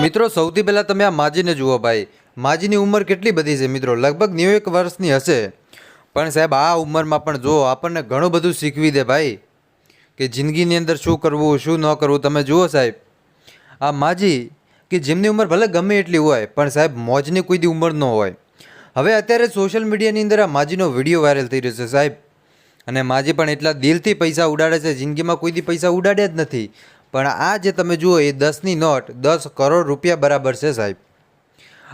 મિત્રો, સૌથી પહેલાં તમે આ માજીને જુઓ ભાઈ. માજીની ઉંમર કેટલી બધી છે મિત્રો? લગભગ નેવું વર્ષની હશે. પણ સાહેબ, આ ઉંમરમાં પણ જુઓ આપણને ઘણું બધું શીખવી દે ભાઈ કે જિંદગીની અંદર શું કરવું, શું ન કરવું, તમે જુઓ સાહેબ. આ માજી કે જેમની ઉંમર ભલે ગમે એટલી હોય, પણ સાહેબ, મોજની કોઈ દી ઉંમર ન હોય. હવે અત્યારે સોશિયલ મીડિયાની અંદર આ માજીનો વીડિયો વાયરલ થઈ રહ્યો છે સાહેબ. અને માજી પણ એટલા દિલથી પૈસા ઉડાડે છે, જિંદગીમાં કોઈ દી પૈસા ઉડાડ્યા જ નથી. પણ આ જે તમે જુઓ એ દસની નોટ દસ કરોડ રૂપિયા બરાબર છે સાહેબ.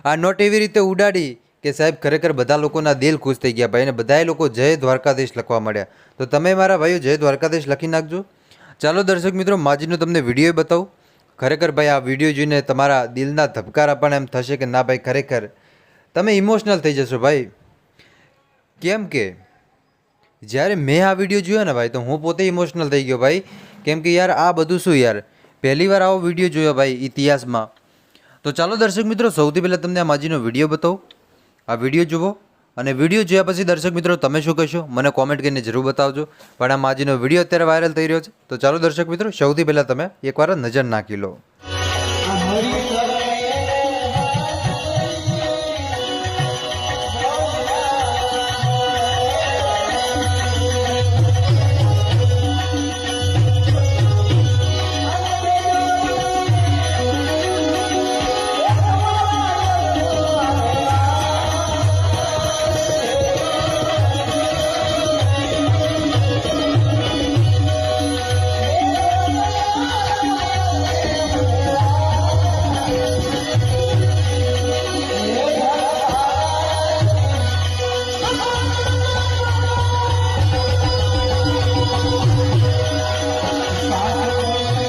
આ નોટ એવી રીતે ઉડાડી કે સાહેબ ખરેખર બધા લોકોના દિલ ખુશ થઈ ગયા ભાઈ અને બધાએ લોકો જય દ્વારકાધીશ લખવા માંડ્યા. તો તમે મારા ભાઈઓ જય દ્વારકાધીશ લખી નાખજો. ચાલો દર્શક મિત્રો, માજીનો તમને વીડિયો બતાવું. ખરેખર ભાઈ આ વીડિયો જોઈને તમારા દિલના ધબકારા પણ એમ થશે કે ના ભાઈ ખરેખર તમે ઇમોશનલ થઈ જશો ભાઈ. કેમ કે જ્યારે મેં આ વીડિયો જોયો ને ભાઈ, તો હું પોતે ઇમોશનલ થઈ ગયો ભાઈ. કેમ કે યાર, આ બધું શું યાર? પહેલી વાર આવો વીડિયો જોયો ભાઈ ઇતિહાસમાં. તો ચાલો દર્શક મિત્રો, સૌથી પહેલાં તમને આ માજીનો વીડિયો બતાવું. આ વીડિયો જુઓ અને વીડિયો જોયા પછી દર્શક મિત્રો, તમે શું કહેશો? મને કોમેન્ટ કરીને જરૂર બતાવજો. પણ આ માજીનો વીડિયો અત્યારે વાયરલ થઈ રહ્યો છે. તો ચાલો દર્શક મિત્રો, સૌથી પહેલાં તમે એકવાર નજર નાખી લો.